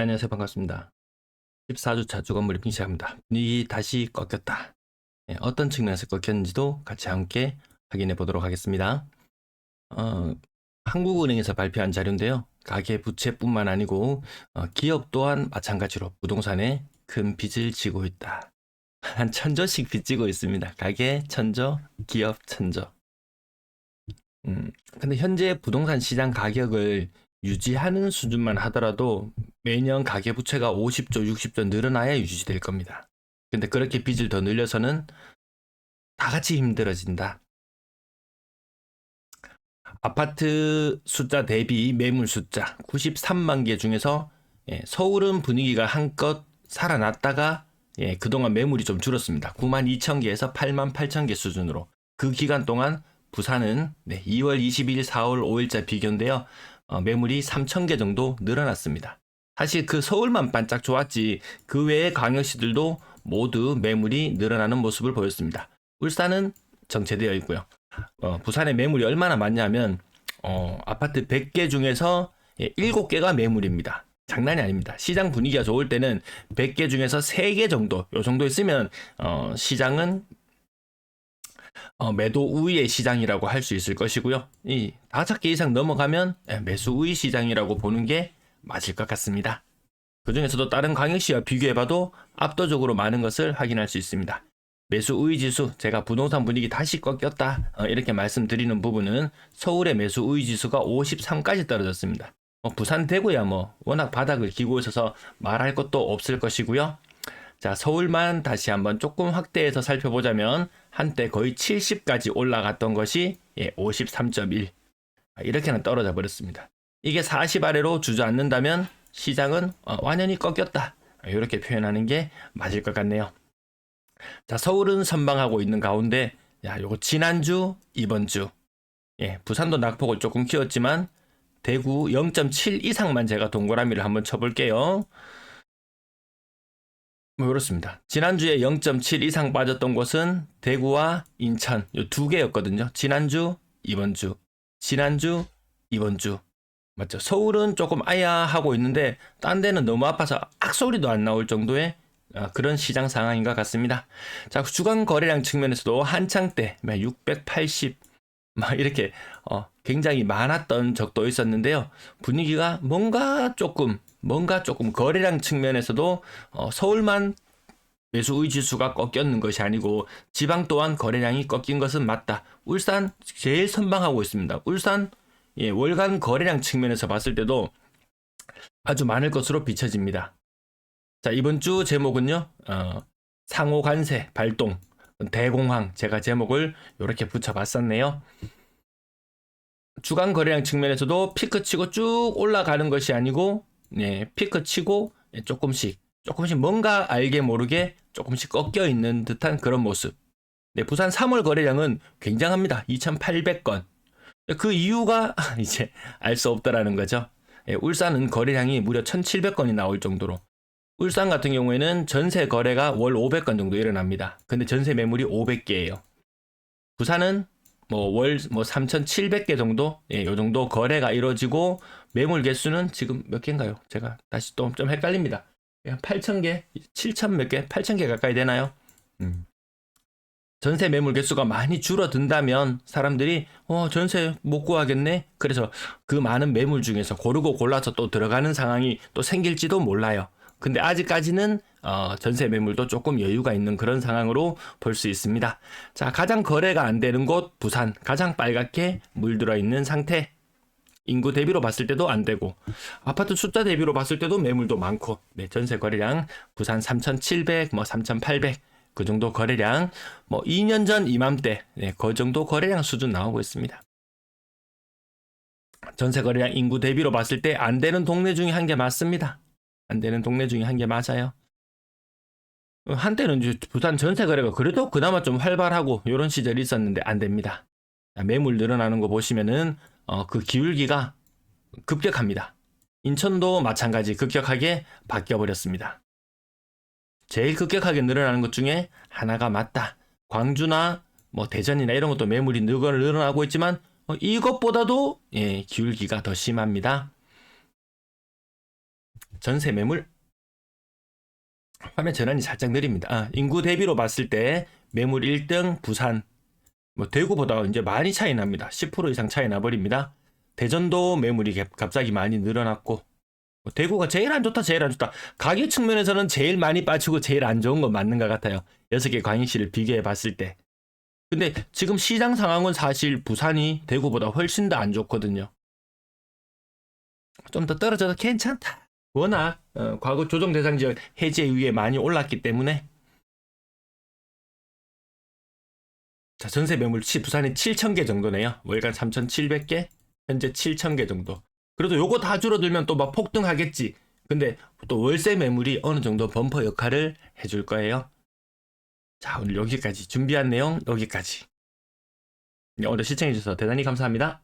안녕하세요. 반갑습니다. 14주차 주간 브리핑 시작합니다. 분위기 다시 꺾였다. 예, 어떤 측면에서 꺾였는지도 같이 함께 확인해 보도록 하겠습니다. 어, 한국은행에서 발표한 자료인데요. 가계 부채뿐만 아니고 어, 기업 또한 마찬가지로 부동산에 큰 빚을 지고 있다. 한 천조씩 빚지고 있습니다. 가계 천조, 기업 천조. 음, 근데 현재 부동산 시장 가격을 유지하는 수준만 하더라도 매년 가계 부채가 50조, 60조 늘어나야 유지될 겁니다. 근데 그렇게 빚을 더 늘려서는 다 같이 힘들어진다. 아파트 숫자 대비 매물 숫자 93만 개 중에서 예, 서울은 분위기가 한껏 살아났다가 예, 그동안 매물이 좀 줄었습니다. 9만 2천 개에서 8만 8천 개 수준으로 그 기간 동안 부산은 네, 2월 22일, 4월 5일자 비교인데요. 어, 매물이 3천 개 정도 늘어났습니다. 사실 그 서울만 반짝 좋았지 그 외의 광역시들도 모두 매물이 늘어나는 모습을 보였습니다. 울산은 정체되어 있고요. 어, 부산의 매물이 얼마나 많냐면 어, 아파트 100개 중에서 예, 7개가 매물입니다. 장난이 아닙니다. 시장 분위기가 좋을 때는 100개 중에서 3개 정도, 요 정도 있으면 어, 시장은 어, 매도 우위의 시장이라고 할 수 있을 것이고요. 이 다섯 개 이상 넘어가면 예, 매수 우위 시장이라고 보는 게 맞을 것 같습니다. 그 중에서도 다른 광역시와 비교해봐도 압도적으로 많은 것을 확인할 수 있습니다. 매수 우위 지수, 제가 부동산 분위기 다시 꺾였다 어, 이렇게 말씀드리는 부분은 서울의 매수 우위 지수가 53까지 떨어졌습니다. 뭐 부산 대구야 뭐 워낙 바닥을 기고 있어서 말할 것도 없을 것이고요. 자 서울만 다시 한번 조금 확대해서 살펴보자면 한때 거의 70까지 올라갔던 것이 예, 53.1 이렇게는 떨어져 버렸습니다. 이게 40 아래로 주저앉는다면 시장은 어, 완연히 꺾였다 이렇게 표현하는 게 맞을 것 같네요. 자 서울은 선방하고 있는 가운데 야 요거 지난주 이번 주 예, 부산도 낙폭을 조금 키웠지만 대구 0.7 이상만 제가 동그라미를 한번 쳐볼게요. 뭐 그렇습니다. 지난주에 0.7 이상 빠졌던 곳은 대구와 인천 이 두 개였거든요. 지난주, 이번 주, 지난주, 이번 주. 맞죠? 서울은 조금 아야 하고 있는데 딴 데는 너무 아파서 악소리도 안 나올 정도의 아, 그런 시장 상황인 것 같습니다. 자, 주간 거래량 측면에서도 한창 때 680, 막 이렇게 어, 굉장히 많았던 적도 있었는데요. 분위기가 뭔가 조금 뭔가 조금 거래량 측면에서도 어, 서울만 매수 의 지수가 꺾였는 것이 아니고 지방 또한 거래량이 꺾인 것은 맞다. 울산 제일 선방하고 있습니다. 울산 예, 월간 거래량 측면에서 봤을 때도 아주 많을 것으로 비춰집니다. 자 이번 주 제목은요 어, 상호 관세 발동 대공황 제가 제목을 이렇게 붙여봤었네요. 주간 거래량 측면에서도 피크 치고 쭉 올라가는 것이 아니고 네, 피크 치고 조금씩 조금씩 뭔가 알게 모르게 조금씩 꺾여 있는 듯한 그런 모습. 네, 부산 3월 거래량은 굉장합니다. 2,800건. 그 이유가 이제 알 수 없다라는 거죠. 예, 울산은 거래량이 무려 1,700건이 나올 정도로 울산 같은 경우에는 전세 거래가 월 500건 정도 일어납니다. 근데 전세 매물이 500개예요. 부산은 뭐월뭐 3,700개 정도, 예, 요 정도 거래가 이루어지고 매물 개수는 지금 몇 개인가요? 제가 다시 또 좀 헷갈립니다. 한 8,000개, 7,000 몇 개, 8,000개 가까이 되나요? 음. 전세 매물 개수가 많이 줄어든다면 사람들이 어 전세 못 구하겠네. 그래서 그 많은 매물 중에서 고르고 골라서 또 들어가는 상황이 또 생길지도 몰라요. 근데 아직까지는 어, 전세 매물도 조금 여유가 있는 그런 상황으로 볼 수 있습니다. 자, 가장 거래가 안 되는 곳 부산 가장 빨갛게 물들어 있는 상태. 인구 대비로 봤을 때도 안 되고 아파트 숫자 대비로 봤을 때도 매물도 많고 네, 전세 거래량 부산 3,700, 뭐 3,800. 그 정도 거래량 뭐 2년 전 이맘때 네, 그 정도 거래량 수준 나오고 있습니다. 전세 거래량 인구 대비로 봤을 때 안 되는 동네 중에 한 개 맞습니다. 안 되는 동네 중에 한 개 맞아요. 한때는 이제 부산 전세 거래가 그래도 그나마 좀 활발하고 이런 시절이 있었는데 안 됩니다. 매물 늘어나는 거 보시면은 어, 그 기울기가 급격합니다. 인천도 마찬가지 급격하게 바뀌어 버렸습니다. 제일 급격하게 늘어나는 것 중에 하나가 맞다. 광주나 뭐 대전이나 이런 것도 매물이 늘어나고 있지만 어, 이것보다도 예, 기울기가 더 심합니다. 전세 매물 화면 전환이 살짝 느립니다. 아, 인구 대비로 봤을 때 매물 1등 부산 뭐 대구보다 이제 많이 차이 납니다. 10% 이상 차이 나버립니다. 대전도 매물이 갑- 갑자기 많이 늘어났고 뭐 대구가 제일 안 좋다 제일 안 좋다 가격 측면에서는 제일 많이 빠지고 제일 안 좋은 건 맞는 것 같아요. 여섯 개 광역시를 비교해 봤을 때. 근데 지금 시장 상황은 사실 부산이 대구보다 훨씬 더 안 좋거든요. 좀 더 떨어져도 괜찮다. 워낙 어, 과거 조정 대상 지역 해제 이후에 많이 올랐기 때문에 자 전세 매물 치 부산이 7,000개 정도네요. 월간 3,700개, 현재 7,000개 정도. 그래도 요거 다 줄어들면 또 막 폭등하겠지. 근데 또 월세 매물이 어느 정도 범퍼 역할을 해줄 거예요. 자 오늘 여기까지 준비한 내용 여기까지. 네, 오늘 시청해주셔서 대단히 감사합니다.